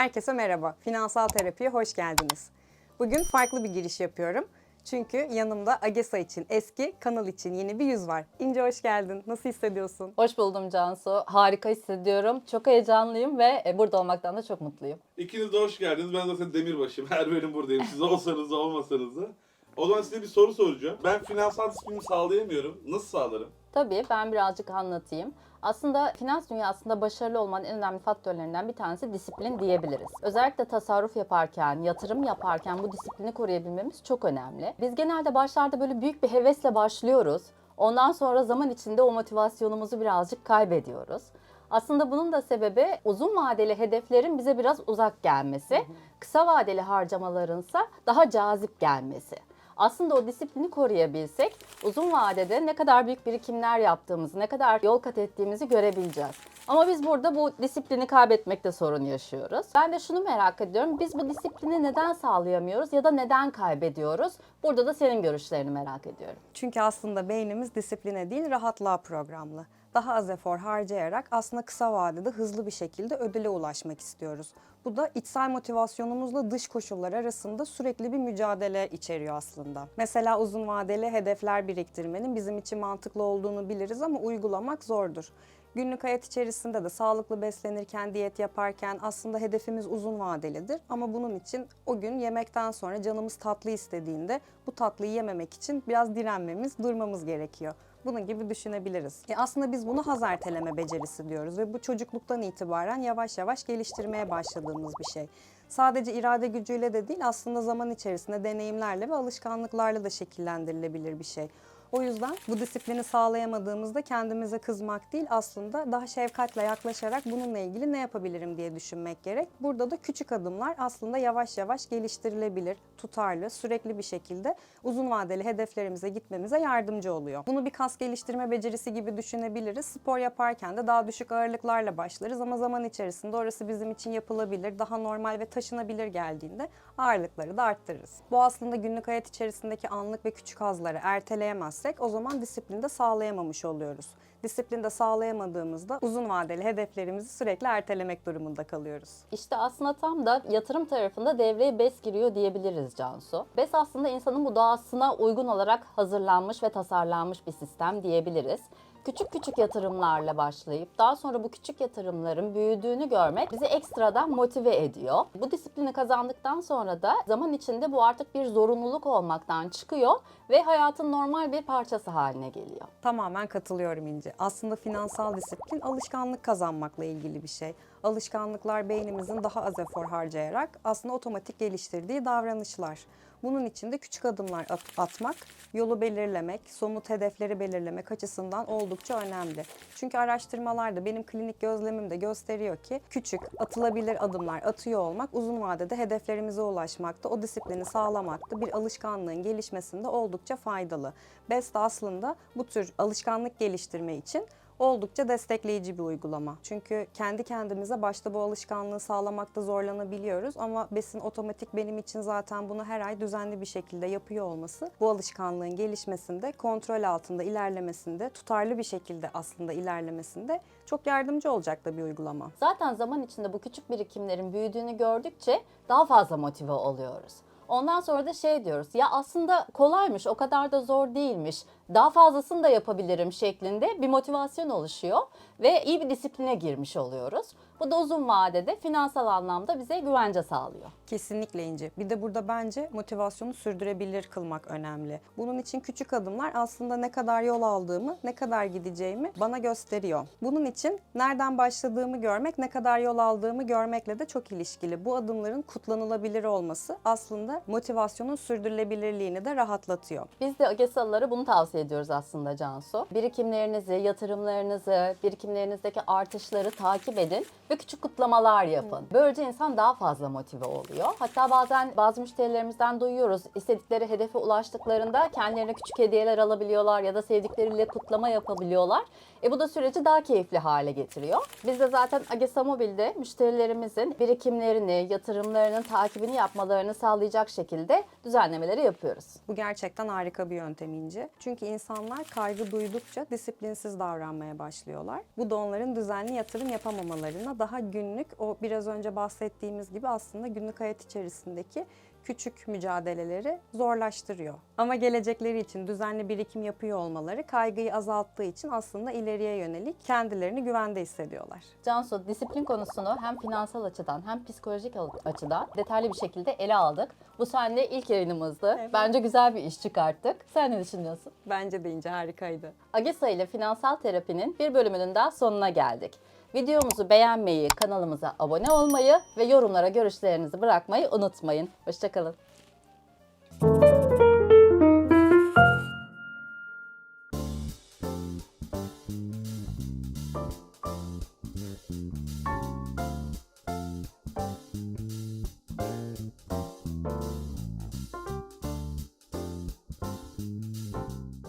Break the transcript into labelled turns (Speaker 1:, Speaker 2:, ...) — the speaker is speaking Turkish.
Speaker 1: Herkese merhaba. Finansal terapiye hoş geldiniz. Bugün farklı bir giriş yapıyorum. Çünkü yanımda AGESA için eski, kanal için yeni bir yüz var. İnce hoş geldin. Nasıl hissediyorsun?
Speaker 2: Hoş buldum Cansu. Harika hissediyorum. Çok heyecanlıyım ve e, burada olmaktan da çok mutluyum.
Speaker 3: İkiniz de hoş geldiniz. Ben zaten demirbaşım. Her bölüm buradayım. Siz olsanız da olmasanız da. O zaman size bir soru soracağım. Ben finansal disiplini sağlayamıyorum. Nasıl sağlarım?
Speaker 2: Tabii ben birazcık anlatayım. Aslında finans dünyasında başarılı olmanın en önemli faktörlerinden bir tanesi disiplin diyebiliriz. Özellikle tasarruf yaparken, yatırım yaparken bu disiplini koruyabilmemiz çok önemli. Biz genelde başlarda böyle büyük bir hevesle başlıyoruz. Ondan sonra zaman içinde o motivasyonumuzu birazcık kaybediyoruz. Aslında bunun da sebebi uzun vadeli hedeflerin bize biraz uzak gelmesi, kısa vadeli harcamalarınsa daha cazip gelmesi. Aslında o disiplini koruyabilsek uzun vadede ne kadar büyük birikimler yaptığımızı, ne kadar yol kat ettiğimizi görebileceğiz. Ama biz burada bu disiplini kaybetmekte sorun yaşıyoruz. Ben de şunu merak ediyorum. Biz bu disiplini neden sağlayamıyoruz ya da neden kaybediyoruz? Burada da senin görüşlerini merak ediyorum.
Speaker 1: Çünkü aslında beynimiz disipline değil, rahatlığa programlı. Daha az efor harcayarak aslında kısa vadede hızlı bir şekilde ödüle ulaşmak istiyoruz. Bu da içsel motivasyonumuzla dış koşullar arasında sürekli bir mücadele içeriyor aslında. Mesela uzun vadeli hedefler biriktirmenin bizim için mantıklı olduğunu biliriz ama uygulamak zordur. Günlük hayat içerisinde de sağlıklı beslenirken, diyet yaparken aslında hedefimiz uzun vadelidir. Ama bunun için o gün yemekten sonra canımız tatlı istediğinde bu tatlıyı yememek için biraz direnmemiz, durmamız gerekiyor. Bunun gibi düşünebiliriz. E aslında biz bunu haz erteleme becerisi diyoruz ve bu çocukluktan itibaren yavaş yavaş geliştirmeye başladığımız bir şey. Sadece irade gücüyle de değil aslında zaman içerisinde deneyimlerle ve alışkanlıklarla da şekillendirilebilir bir şey. O yüzden bu disiplini sağlayamadığımızda kendimize kızmak değil aslında daha şefkatle yaklaşarak bununla ilgili ne yapabilirim diye düşünmek gerek. Burada da küçük adımlar aslında yavaş yavaş geliştirilebilir, tutarlı, sürekli bir şekilde uzun vadeli hedeflerimize gitmemize yardımcı oluyor. Bunu bir kas geliştirme becerisi gibi düşünebiliriz. Spor yaparken de daha düşük ağırlıklarla başlarız ama zaman içerisinde orası bizim için yapılabilir, daha normal ve taşınabilir geldiğinde ağırlıkları da arttırırız. Bu aslında günlük hayat içerisindeki anlık ve küçük hazları erteleyemezsek o zaman disiplini de sağlayamamış oluyoruz. Disiplini de sağlayamadığımızda uzun vadeli hedeflerimizi sürekli ertelemek durumunda kalıyoruz.
Speaker 2: İşte aslında tam da yatırım tarafında devreye BES giriyor diyebiliriz Cansu. BES aslında insanın bu doğasına uygun olarak hazırlanmış ve tasarlanmış bir sistem diyebiliriz. Küçük küçük yatırımlarla başlayıp daha sonra bu küçük yatırımların büyüdüğünü görmek bizi ekstradan motive ediyor. Bu disiplini kazandıktan sonra da zaman içinde bu artık bir zorunluluk olmaktan çıkıyor ve hayatın normal bir parçası haline geliyor.
Speaker 1: Tamamen katılıyorum İnci. Aslında finansal disiplin alışkanlık kazanmakla ilgili bir şey. Alışkanlıklar beynimizin daha az efor harcayarak aslında otomatik geliştirdiği davranışlar. Bunun için de küçük adımlar at- atmak, yolu belirlemek, somut hedefleri belirlemek açısından oldukça önemli. Çünkü araştırmalarda benim klinik gözlemim de gösteriyor ki küçük, atılabilir adımlar atıyor olmak uzun vadede hedeflerimize ulaşmakta, o disiplini sağlamakta, bir alışkanlığın gelişmesinde oldukça faydalı. BEST aslında bu tür alışkanlık geliştirme için oldukça destekleyici bir uygulama. Çünkü kendi kendimize başta bu alışkanlığı sağlamakta zorlanabiliyoruz ama besin otomatik benim için zaten bunu her ay düzenli bir şekilde yapıyor olması bu alışkanlığın gelişmesinde, kontrol altında ilerlemesinde, tutarlı bir şekilde aslında ilerlemesinde çok yardımcı olacak da bir uygulama.
Speaker 2: Zaten zaman içinde bu küçük birikimlerin büyüdüğünü gördükçe daha fazla motive oluyoruz. Ondan sonra da şey diyoruz ya aslında kolaymış o kadar da zor değilmiş daha fazlasını da yapabilirim şeklinde bir motivasyon oluşuyor ve iyi bir disipline girmiş oluyoruz. Bu da uzun vadede finansal anlamda bize güvence sağlıyor.
Speaker 1: Kesinlikle İnci. Bir de burada bence motivasyonu sürdürebilir kılmak önemli. Bunun için küçük adımlar aslında ne kadar yol aldığımı, ne kadar gideceğimi bana gösteriyor. Bunun için nereden başladığımı görmek, ne kadar yol aldığımı görmekle de çok ilişkili. Bu adımların kutlanılabilir olması aslında motivasyonun sürdürülebilirliğini de rahatlatıyor.
Speaker 2: Biz de AGESA'lılara bunu tavsiye ediyoruz aslında Cansu. Birikimlerinizi, yatırımlarınızı, birikimlerinizdeki artışları takip edin ve küçük kutlamalar yapın. Böylece insan daha fazla motive oluyor. Hatta bazen bazı müşterilerimizden duyuyoruz. istedikleri hedefe ulaştıklarında kendilerine küçük hediyeler alabiliyorlar ya da sevdikleriyle kutlama yapabiliyorlar. E bu da süreci daha keyifli hale getiriyor. Biz de zaten Agesa Mobil'de müşterilerimizin birikimlerini, yatırımlarının takibini yapmalarını sağlayacak şekilde düzenlemeleri yapıyoruz.
Speaker 1: Bu gerçekten harika bir yöntem İnci. Çünkü insanlar kaygı duydukça disiplinsiz davranmaya başlıyorlar. Bu da onların düzenli yatırım yapamamalarına daha günlük o biraz önce bahsettiğimiz gibi aslında günlük hayat içerisindeki küçük mücadeleleri zorlaştırıyor. Ama gelecekleri için düzenli birikim yapıyor olmaları kaygıyı azalttığı için aslında ileriye yönelik kendilerini güvende hissediyorlar.
Speaker 2: Cansu, disiplin konusunu hem finansal açıdan hem psikolojik açıdan detaylı bir şekilde ele aldık. Bu seninle ilk yayınımızdı.
Speaker 1: Evet.
Speaker 2: Bence güzel bir iş çıkarttık. Sen ne düşünüyorsun?
Speaker 1: Bence de ince harikaydı.
Speaker 2: Agesa ile finansal terapinin bir bölümünün daha sonuna geldik. Videomuzu beğenmeyi, kanalımıza abone olmayı ve yorumlara görüşlerinizi bırakmayı unutmayın. Hoşçakalın. Thank you.